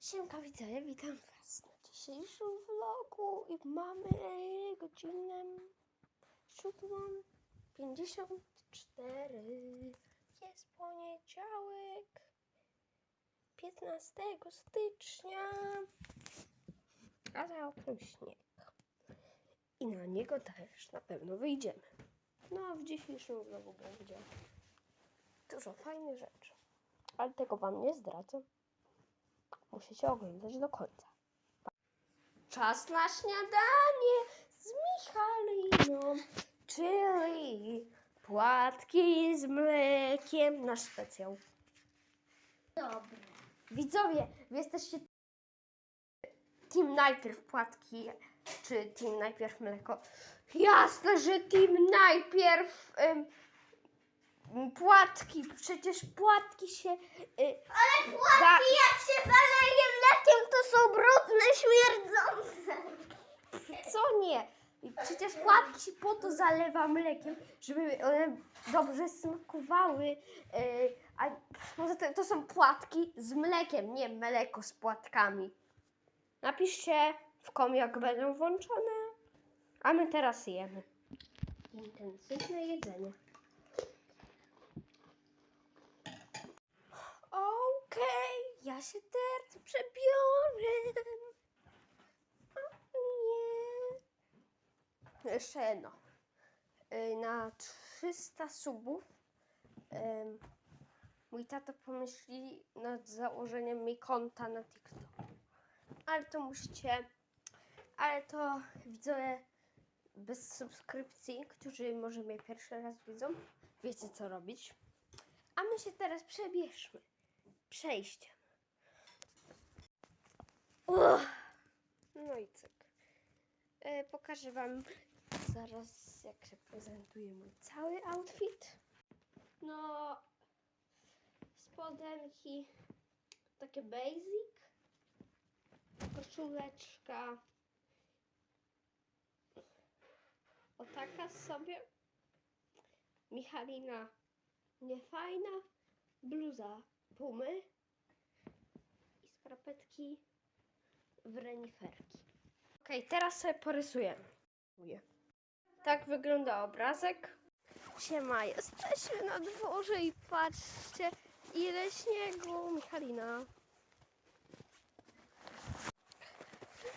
Siemka widzowie, witam was na dzisiejszym vlogu i mamy godzinę 7.54 Jest poniedziałek 15 stycznia A za oknem śnieg. I na niego też na pewno wyjdziemy. No a w dzisiejszym vlogu będzie dużo fajnych rzeczy. Ale tego wam nie zdradzę Musicie oglądać do końca. Czas na śniadanie z Michaliną, czyli płatki z mlekiem, nasz specjał. Dobra. Widzowie, wy jesteście team najpierw płatki, czy team najpierw mleko? Jasne, że team najpierw em, płatki, przecież płatki się... Y, Ale płatki jak się zaleje mlekiem, to są brudne, śmierdzące. Co nie? Przecież płatki się po to zalewa mlekiem, żeby one dobrze smakowały. Yy, a poza tym to są płatki z mlekiem, nie mleko z płatkami. Napiszcie w kom, jak będą włączone. A my teraz jemy. Intensywne jedzenie. Okej, ja się teraz przebiorę. Nie. Jeszcze. Y, Na 300 subów em, mój tato pomyśli nad założeniem mi konta na TikToku. Ale to musicie, ale to widzowie bez subskrypcji, którzy może mnie pierwszy raz widzą, wiecie co robić. A my się teraz przebierzmy przejściem. Uch. No i cyk. E, pokażę Wam zaraz, jak się prezentuje mój cały outfit. No, spodenki takie basic, koszuleczka o taka sobie, Michalina niefajna, bluza pumy i skarpetki w reniferki. Okej, teraz sobie porysujemy. Tak wygląda obrazek. Siema, jesteśmy na dworze i patrzcie, ile śniegu. Michalina.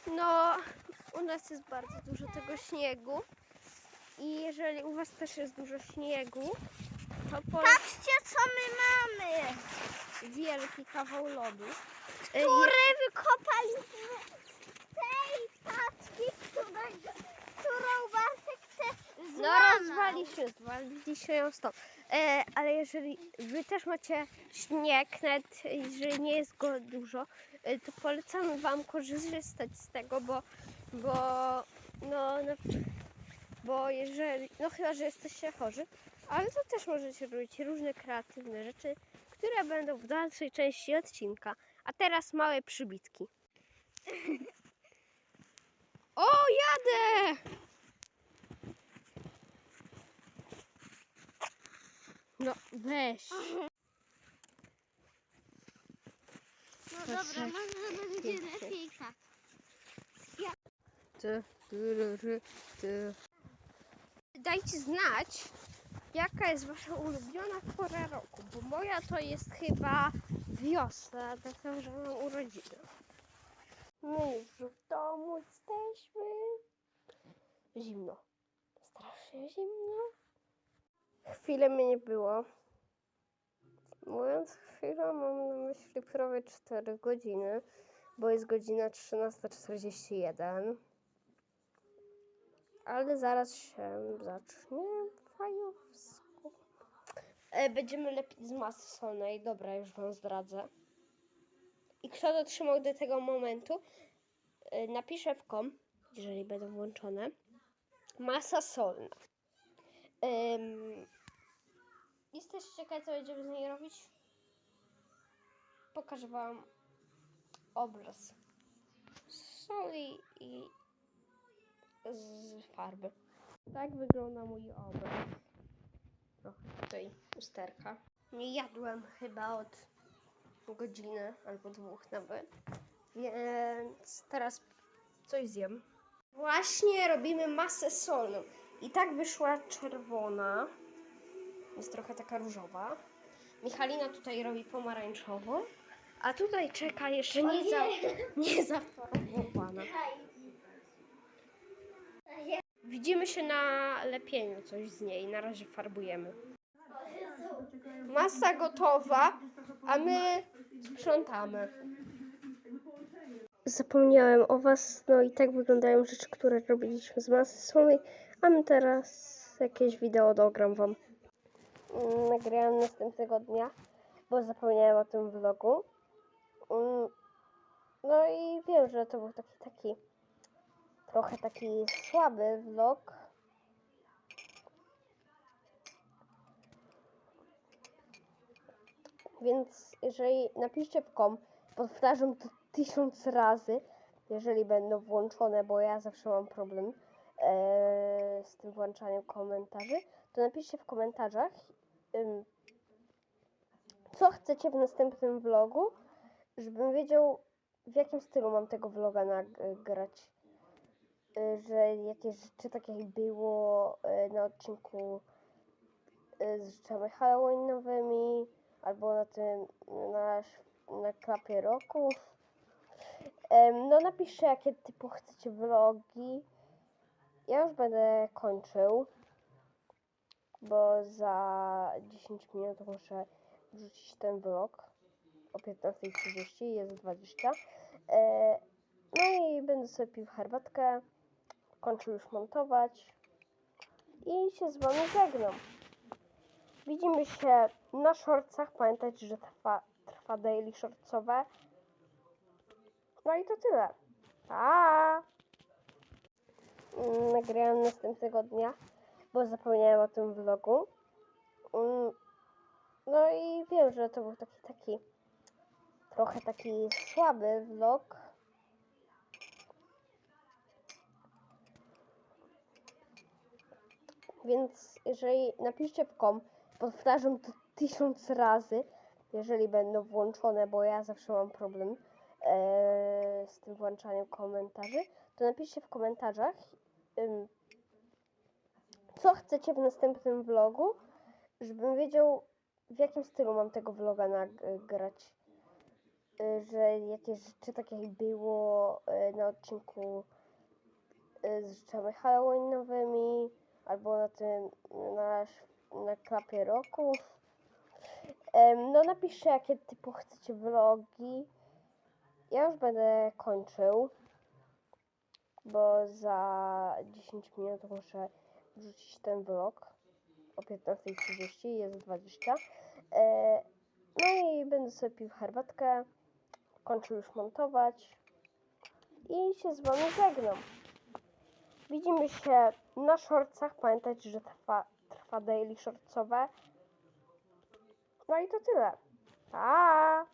No, u nas jest bardzo dużo tego śniegu. I jeżeli u was też jest dużo śniegu, to Patrzcie, co my mamy. wielki kawał lodu. E, Który wykopaliśmy z tej paczki, którego, którą Bartek chce No złamać. rozwaliśmy, zwaliliśmy ją stąd. E, ale jeżeli wy też macie śnieg, nawet jeżeli nie jest go dużo, e, to polecam wam korzystać z tego, bo, bo no, no bo jeżeli, no chyba, że jesteście chorzy, ale to też możecie robić różne kreatywne rzeczy, które będą w dalszej części odcinka. A teraz małe przybitki. O, jadę! No weź. No dobra, lepiej tak. Ty, ty, ty, ty. Dajcie znać, jaka jest wasza ulubiona pora roku, bo moja to jest chyba wiosna, dlatego że mam urodziny. My już w domu jesteśmy. Zimno. Strasznie zimno. Chwilę mnie nie było. Mówiąc chwilę, mam na myśli prawie 4 godziny, bo jest godzina 13.41. Ale zaraz się zacznie fajowsko. E, będziemy lepić z masy solnej. Dobra, już wam zdradzę. I kto dotrzymał do tego momentu, e, napiszę w kom, jeżeli będą włączone. Masa solna. Ym, jesteście ciekawi, co będziemy z niej robić? Pokażę wam obraz soli i z farby. Tak wygląda mój obraz. Trochę tutaj usterka. Nie jadłem chyba od godziny albo dwóch nawet. Więc teraz coś zjem. Właśnie robimy masę solną. I tak wyszła czerwona. Jest trochę taka różowa. Michalina tutaj robi pomarańczową. A tutaj czeka jeszcze nie, za, nie zafarbowana. Widzimy się na lepieniu coś z niej. Na razie farbujemy. Masa gotowa, a my sprzątamy. Zapomniałem o Was, no i tak wyglądają rzeczy, które robiliśmy z masy solnej, a my teraz jakieś wideo dogram Wam. Mm, Nagrałem następnego dnia, bo zapomniałem o tym vlogu. Mm, No i wiem, że to był taki, taki trochę taki słaby vlog. Więc jeżeli napiszcie w kom, powtarzam to tysiąc razy, jeżeli będą włączone, bo ja zawsze mam problem e, z tym włączaniem komentarzy, to napiszcie w komentarzach, co chcecie w następnym vlogu, żebym wiedział, w jakim stylu mam tego vloga nagrać. Y, że jakieś rzeczy tak jak było y, na odcinku y, z rzeczami halloweenowymi, albo na tym, na, na klapie roku. No napiszcie, jakie typu chcecie vlogi. Ja już będę kończył, bo za 10 minut muszę wrzucić ten vlog o 15.30, jest 20. E, No i będę sobie pił herbatkę, kończył już montować i się z wami żegnam. Widzimy się na shortsach. Pamiętajcie, że trwa, trwa daily shortsowe. No i to tyle. Pa! Mm, Nagrałem następnego dnia, bo zapomniałem o tym vlogu. Mm, No i wiem, że to był taki, taki trochę taki słaby vlog. Więc jeżeli napiszcie w kom, powtarzam to tysiąc razy, jeżeli będą włączone, bo ja zawsze mam problem e, z tym włączaniem komentarzy, to napiszcie w komentarzach, co chcecie w następnym vlogu, żebym wiedział, w jakim stylu mam tego vloga nagrać. Y, Że jakieś rzeczy tak jak było y, na odcinku y, z rzeczami halloweenowymi, albo na tym, na, na klapie roku. No napiszcie, jakie typu chcecie vlogi. Ja już będę kończył, bo za 10 minut muszę wrzucić ten vlog o 15.30, jest 20. E, No i będę sobie pił herbatkę, kończył już montować i się z wami żegnam. Widzimy się na shortsach. Pamiętajcie, że trwa, trwa daily shortsowe. No i to tyle. Pa!